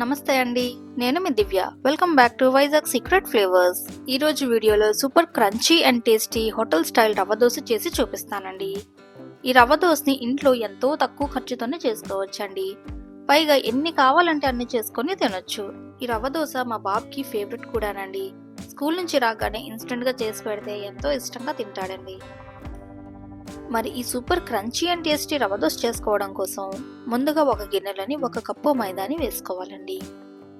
నమస్తే అండి నేను మీ Divya. Welcome back to Vizag secret flavours ఈ రోజు వీడియోలో super crunchy and tasty hotel style rava dosa చేసి చూపిస్తానండి. ఈ రవ్వ దోశని ఇంట్లో ఎంతో తక్కువ ఖర్చుతోనే చేసుకోవచ్చండి. పైగా ఎన్ని కావాలంటే అన్ని చేసుకొని తినొచ్చు. ఈ రవ్వ దోశ మా బాబుకి ఫేవరెట్ కూడానండి. స్కూల్ నుంచి రాగానే ఇన్స్టెంట్గా చేసి పెడితే ఎంతో ఇష్టంగా తింటాడండి. మరి ఈ super crunchy and tasty rava dosa చేసుకోవడం కోసం ముందుగా ఒక గిన్నెలోని ఒక కప్పు మైదాని వేసుకోవాలండి.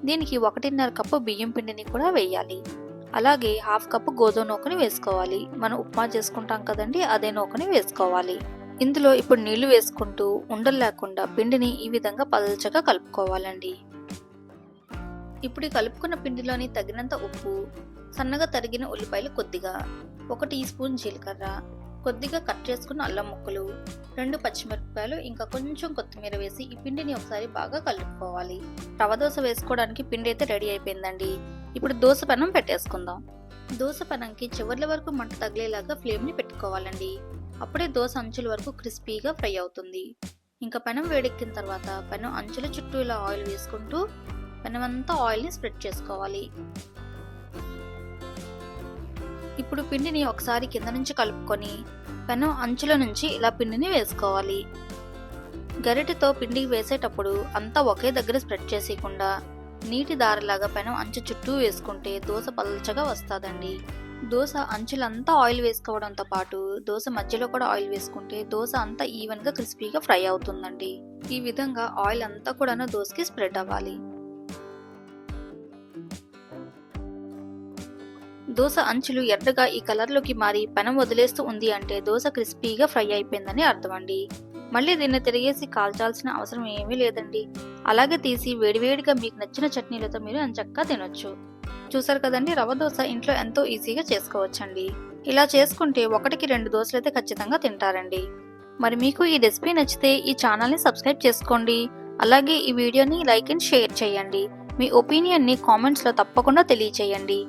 దీనికి ఒకటిన్నర కప్పు బియ్యం పిండిని కూడా వేయాలి. అలాగే హాఫ్ కప్పు గోధుమ నూకని వేసుకోవాలి. మనం ఉప్మా చేసుకుంటాం కదండి అదే నూకని వేసుకోవాలి. ఇందులో ఇప్పుడు నీళ్ళు వేసుకుంటూ ఉండలు లేకుండా పిండిని ఈ విధంగా పదల్చగా కలుపుకోవాలండి. ఇప్పుడు కలుపుకున్న పిండిలోని తగినంత ఉప్పు సన్నగా తరిగిన ఉల్లిపాయలు కొద్దిగా ఒక టీ స్పూన్ జీలకర్ర కొద్దిగా కట్ చేసుకున్న అల్లం ముక్కలు రెండు పచ్చిమిరపకాయలు ఇంకా కొంచెం కొత్తిమీర వేసి ఈ పిండిని ఒకసారి బాగా కలుపుకోవాలి. రవ దోశ వేసుకోవడానికి పిండి అయితే రెడీ అయిపోయిందండి. ఇప్పుడు దోశ పెనం పెట్టేసుకుందాం. దోశ పెనంకి చివర్ల వరకు మంట తగిలేలాగా ఫ్లేమ్ని పెట్టుకోవాలండి. అప్పుడే దోశ అంచుల వరకు క్రిస్పీగా ఫ్రై అవుతుంది. ఇంకా పెనం వేడెక్కిన తర్వాత పెనం అంచుల చుట్టూ ఇలా ఆయిల్ వేసుకుంటూ పెనం అంతా ఆయిల్ని స్ప్రెడ్ చేసుకోవాలి. ఇప్పుడు పిండిని ఒకసారి కింద నుంచి కలుపుకొని పెనం అంచుల నుంచి ఇలా పిండిని వేసుకోవాలి. గరిటెతో పిండికి వేసేటప్పుడు అంతా ఒకే దగ్గర స్ప్రెడ్ చేసేయకుండా నీటి దారలాగా పెనం అంచు చుట్టూ వేసుకుంటే దోశ పల్చగా వస్తుందండి. దోశ అంచులంతా ఆయిల్ వేసుకోవడంతో పాటు దోశ మధ్యలో కూడా ఆయిల్ వేసుకుంటే దోశ అంతా ఈవెన్గా క్రిస్పీగా ఫ్రై అవుతుందండి. ఈ విధంగా ఆయిల్ అంతా కూడా దోశకి స్ప్రెడ్ అవ్వాలి. దోశ అంచులు ఎర్రగా ఈ కలర్లోకి మారి పెనం వదిలేస్తూ ఉంది అంటే దోశ క్రిస్పీగా ఫ్రై అయిపోయిందని అర్థం అండి మళ్ళీ దీన్ని తిరిగేసి కాల్చాల్సిన అవసరం ఏమీ లేదండి. అలాగే తీసి వేడివేడిగా మీకు నచ్చిన చట్నీలతో మీరు చక్కగా తినొచ్చు. చూసారు కదండి రవ దోశ ఇంట్లో ఎంతో ఈజీగా చేసుకోవచ్చండి. ఇలా చేసుకుంటే ఒకటికి రెండు దోశలు అయితే ఖచ్చితంగా తింటారండి. మరి మీకు ఈ రెసిపీ నచ్చితే ఈ ఛానల్ని సబ్స్క్రైబ్ చేసుకోండి. అలాగే ఈ వీడియోని లైక్ అండ్ షేర్ చేయండి. మీ ఒపీనియన్ని కామెంట్స్లో తప్పకుండా తెలియచేయండి.